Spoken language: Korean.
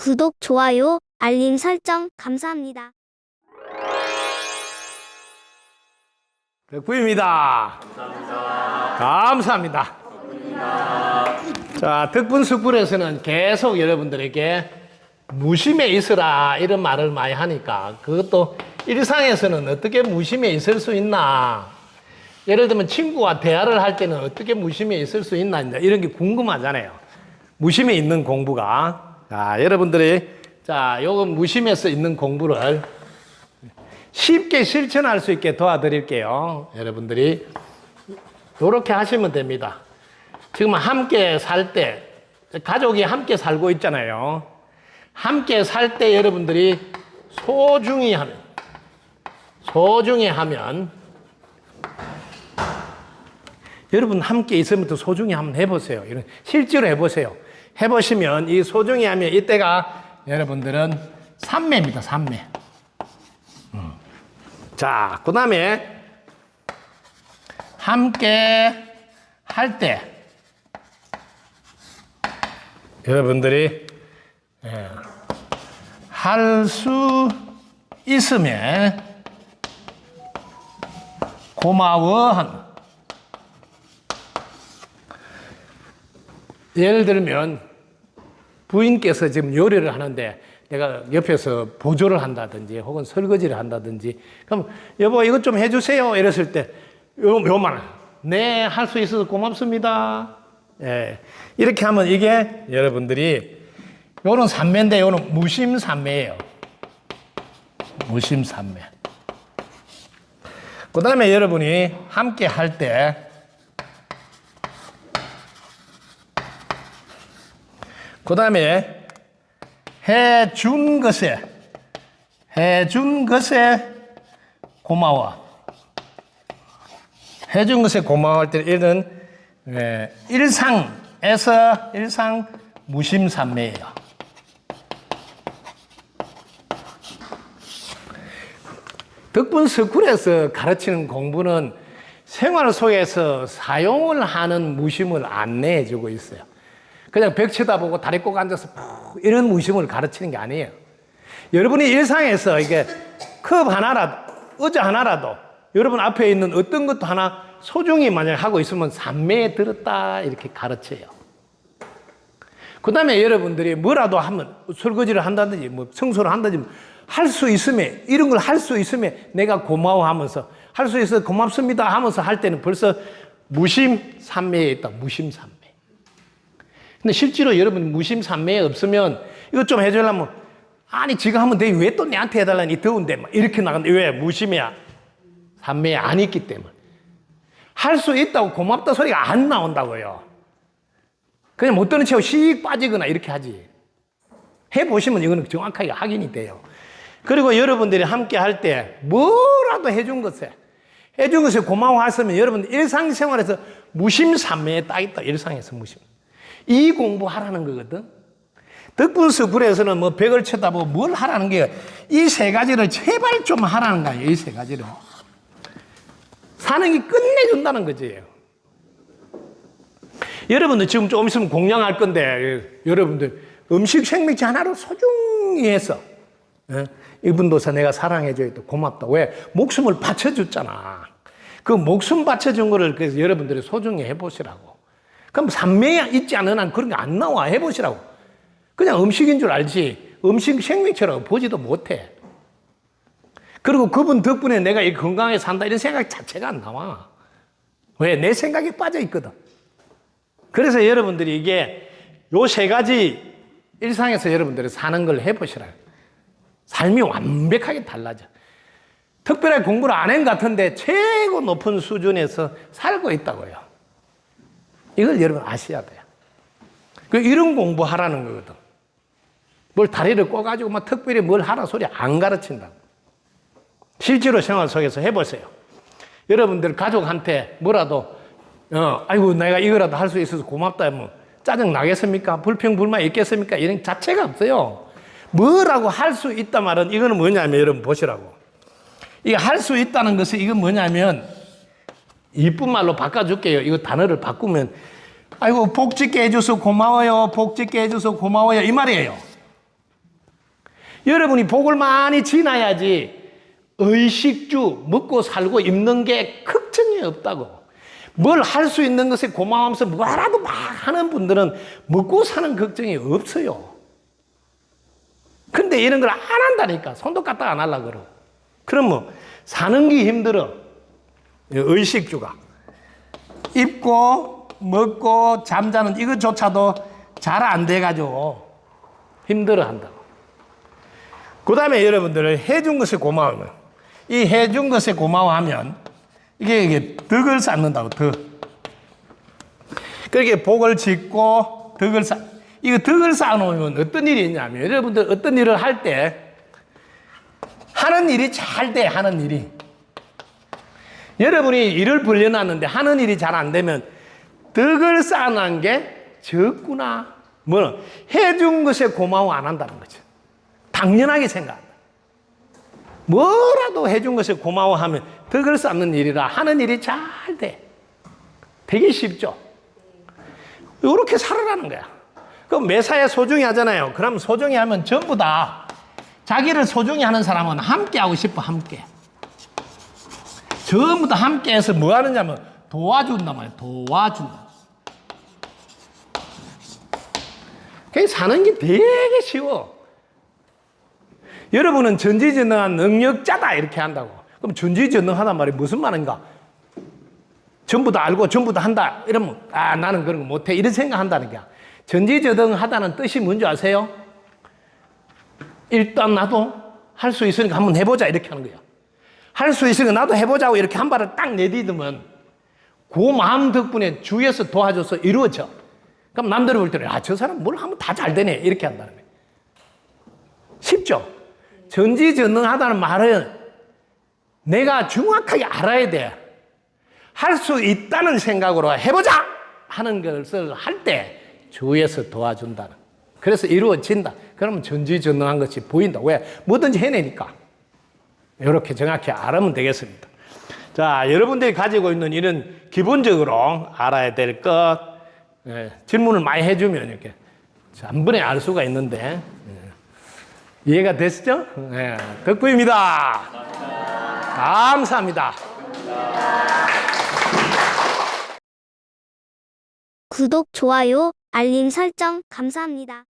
구독, 좋아요, 알림 설정 감사합니다. 덕분입니다. 감사합니다. 자, 덕분 숯불에서는 계속 여러분들에게 무심해 있으라 이런 말을 많이 하니까 그것도 일상에서는 어떻게 무심해 있을 수 있나 예를 들면 친구와 대화를 할 때는 어떻게 무심해 있을 수 있나 이런 게 궁금하잖아요. 무심해 있는 공부가 자 여러분들이 자 요거 무심해서 있는 공부를 쉽게 실천할 수 있게 도와드릴게요. 여러분들이 이렇게 하시면 됩니다. 지금 함께 살 때 가족이 함께 살고 있잖아요. 함께 살 때 여러분들이 소중히 하면 소중히 하면 여러분 함께 있으면 더 소중히 한번 해보세요. 이런 실제로 해보세요. 해보시면 이 소중히 하면 이때가 여러분들은 삼매입니다. 삼매. 자, 그 다음에 함께 할 때 여러분들이 예, 할수 있으면 고마워한 예를 들면 부인께서 지금 요리를 하는데 내가 옆에서 보조를 한다든지 혹은 설거지를 한다든지 그럼 여보 이것 좀 해주세요. 이랬을 때 요, 요만 네 할 수 있어서 고맙습니다. 예. 이렇게 하면 이게 여러분들이 요는 삼매인데 요는 무심삼매예요. 무심삼매. 그 다음에 여러분이 함께 할때 그 다음에 해준 것에 해준 것에 고마워. 해준 것에 고마워할 때 이런 예, 일상에서 일상 무심삼매예요. 덕분 스쿨에서 가르치는 공부는 생활 속에서 사용을 하는 무심을 안내해 주고 있어요. 그냥 벽 쳐다보고 다리 꼭 앉아서 푹 이런 무심을 가르치는 게 아니에요. 여러분이 일상에서 이게 컵 하나라도, 의자 하나라도 여러분 앞에 있는 어떤 것도 하나 소중히 만약 하고 있으면 삼매에 들었다 이렇게 가르쳐요. 그 다음에 여러분들이 뭐라도 하면 설거지를 한다든지 뭐 청소를 한다든지 할 수 있으면 이런 걸 할 수 있으면 내가 고마워하면서 할 수 있어 고맙습니다 하면서 할 때는 벌써 무심 삼매에 있다. 무심 삼매. 근데 실제로 여러분 무심삼매에 없으면 이것 좀 해주려면 아니 지가 하면 돼 왜 또 내한테 해달라니? 더운데 막 이렇게 나가는데 왜? 무심이야. 삼매에 안 있기 때문에. 할 수 있다고 고맙다 소리가 안 나온다고요. 그냥 못 듣는 채로 씩 빠지거나 이렇게 하지. 해보시면 이거는 정확하게 확인이 돼요. 그리고 여러분들이 함께 할 때 뭐라도 해준 것에 해준 것에 고마워하시면 여러분 일상생활에서 무심삼매에 딱 있다. 일상에서 무심 이 공부하라는 거거든. 덕분 스쿨에서는 뭐 벽을 쳐다보고 뭘 하라는 게 이 세 가지를 제발 좀 하라는 거예요. 이 세 가지를. 사는 게 끝내준다는 거지. 여러분들 지금 좀 있으면 공양할 건데 여러분들 음식 생명체 하나로 소중히 해서 예? 이분도서 내가 사랑해줘야 돼 고맙다. 왜? 목숨을 바쳐줬잖아. 그 목숨 바쳐준 거를 그래서 여러분들이 소중히 해보시라고. 그럼 삼매에 있지 않은 한 그런 게 안 나와 해보시라고. 그냥 음식인 줄 알지 음식 생명체라고 보지도 못해. 그리고 그분 덕분에 내가 이 건강하게 산다 이런 생각 자체가 안 나와. 왜? 내 생각에 빠져 있거든. 그래서 여러분들이 이게 요 세 가지 일상에서 여러분들이 사는 걸 해보시라. 삶이 완벽하게 달라져. 특별하게 공부를 안한것 같은데 최고 높은 수준에서 살고 있다고요. 이걸 여러분 아셔야 돼요. 그 이런 공부하라는 거거든. 뭘 다리를 꼬가지고 막 특별히 뭘 하라 소리 안 가르친다고. 실제로 생활 속에서 해보세요. 여러분들 가족한테 뭐라도, 어, 아이고, 내가 이거라도 할 수 있어서 고맙다 하면 짜증 나겠습니까? 불평, 불만 있겠습니까? 이런 자체가 없어요. 뭐라고 할 수 있다 말은 이거는 뭐냐면 여러분 보시라고. 이게 할수 있다는 것은 이건 뭐냐면 이쁜 말로 바꿔줄게요. 이거 단어를 바꾸면 아이고 복 짓게 해줘서 고마워요. 복 짓게 해줘서 고마워요. 이 말이에요. 여러분이 복을 많이 지나야지 의식주 먹고 살고 입는 게 걱정이 없다고. 뭘 할 수 있는 것에 고마워하면서 뭐라도 막 하는 분들은 먹고 사는 걱정이 없어요. 근데 이런 걸 안 한다니까. 손도 까딱 안 하려고 그러고. 그럼 뭐, 사는 게 힘들어. 의식주가. 입고, 먹고, 잠자는 이것조차도 잘 안 돼가지고 힘들어 한다고. 그 다음에 여러분들 해준 것에 고마우면, 이 해준 것에 고마워하면, 이게, 이게 덕을 쌓는다고, 덕. 그렇게 복을 짓고 덕을 쌓, 이거 덕을 쌓아놓으면 어떤 일이 있냐면, 여러분들 어떤 일을 할 때, 하는 일이 잘 돼, 하는 일이. 여러분이 일을 벌려놨는데 하는 일이 잘 안 되면 덕을 쌓아놓은 게 적구나. 뭐, 해준 것에 고마워 안 한다는 거죠. 당연하게 생각한다. 뭐라도 해준 것에 고마워하면 덕을 쌓는 일이라 하는 일이 잘 돼. 되게 쉽죠? 이렇게 살아라는 거야. 그럼 매사에 소중히 하잖아요. 그럼 소중히 하면 전부 다 자기를 소중히 하는 사람은 함께 하고 싶어, 함께. 전부 다 함께 해서 뭐 하느냐면 도와준단 말이야. 도와준다. 그게 사는 게 되게 쉬워. 여러분은 전지전능한 능력자다 이렇게 한다고. 그럼 전지전능하단 말이 무슨 말인가? 전부 다 알고 전부 다 한다 이러면 아 나는 그런 거 못해 이런 생각한다는 거야. 전지전능하다는 뜻이 뭔지 아세요? 일단 나도 할 수 있으니까 한번 해보자 이렇게 하는 거야. 할 수 있으니까 나도 해보자고 이렇게 한 발을 딱 내디디면 그 마음 덕분에 주위에서 도와줘서 이루어져. 그럼 남들이 볼 때는 아 저 사람 뭘 하면 다 잘 되네 이렇게 한다는 거예요. 쉽죠? 전지전능하다는 말은 내가 정확하게 알아야 돼. 할 수 있다는 생각으로 해보자 하는 것을 할 때 주위에서 도와준다는. 그래서 이루어진다. 그러면 전지전능한 것이 보인다. 왜? 뭐든지 해내니까. 이렇게 정확히 알으면 되겠습니다. 자, 여러분들이 가지고 있는 이런 기본적으로 알아야 될 것, 예, 질문을 많이 해주면 이렇게 한 번에 알 수가 있는데, 예. 이해가 되시죠? 예, 덕구입니다. 감사합니다. 구독, 좋아요, 알림 설정 감사합니다.